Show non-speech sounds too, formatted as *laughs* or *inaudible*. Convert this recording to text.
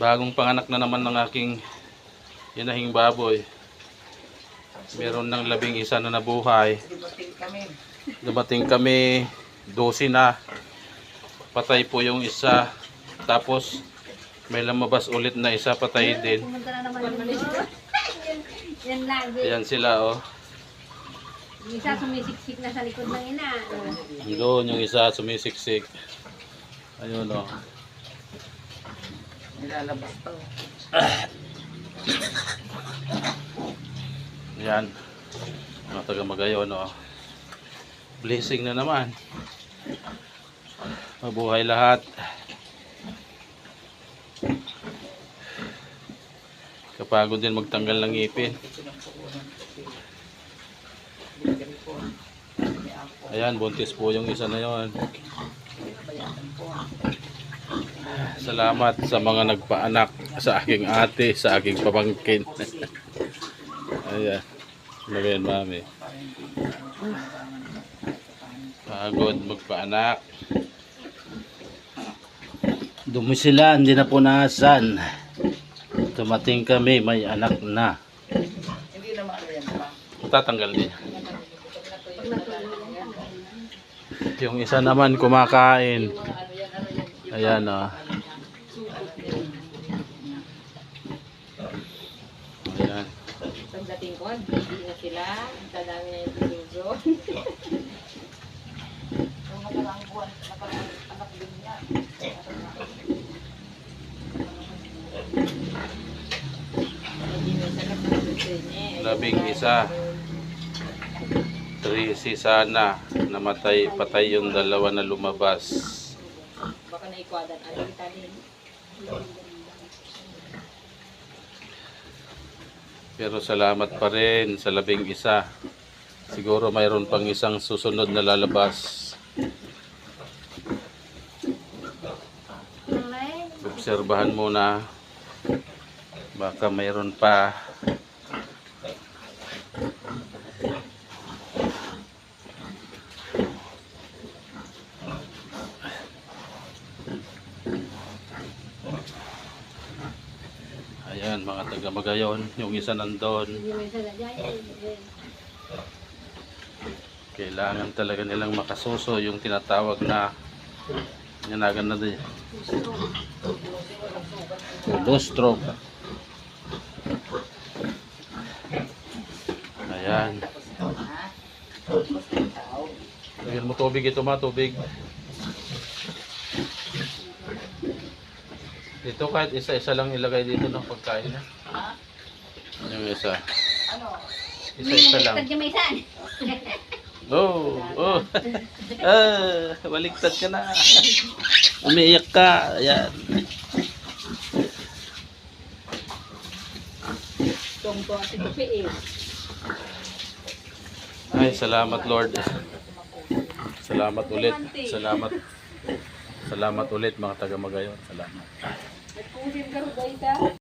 Bagong panganak na naman ng aking inahing baboy. Meron ng labing isa na nabuhay. Dumating kami. Dumating kami, 12 na. Patay po yung isa. Tapos, may lumabas ulit na isa, patay din. Yan, sila, oh. Yung isa sumisiksik na sa likod ng ina. Doon yung isa, sumisiksik. Ayun, oh. Nilalabas to. *coughs* Ayan. Mga taga Magayon, oh. Blessing na naman. Mabuhay lahat. Kapagod din magtanggal ng ngipin. Ayan, buntis po yung isa na yon. Salamat sa mga nagpaanak sa aking ate, sa aking pamangkin. *laughs* Ayan. Magayon, mami. Pagod magpaanak. Dumi sila, hindi na punasan. Tumating kami, may anak na. Hindi naman ano yan pa. Tatanggal din. Yung isa naman kumakain. Ayan o. Ayan. Pagdating ko, hindi na sila. Dadami na yung tulog. *laughs* Yung nakarang buwan, nakarang anak din niya. Niya. Labing isa. Trisi sana. Namatay, patay yung dalawa na lumabas. Baka naikwadan. Ano kita din? Pero salamat pa rin sa labing isa. Siguro mayroon pang isang susunod na lalabas. Obserbahan muna. Baka mayroon pa. Ayan, mga taga Magayon. Yung isa nandun. Kailangan talaga nilang makasuso yung tinatawag na nanagan na din. Colostrum. Ayan. Lagyan mo tubig ito ma, tubig. Dito kahit isa-isa lang ilagay dito ng pagkain na. Yung isa. Ano? Isa-isa lang. Saan. *laughs* Oh, oh. ah, baliktad ka na. Umiiyak ka. Ayan. At ito eh. Ay, salamat Lord. Salamat ulit. Salamat. Salamat ulit mga taga Magayon. Salamat. Nagpusin ka?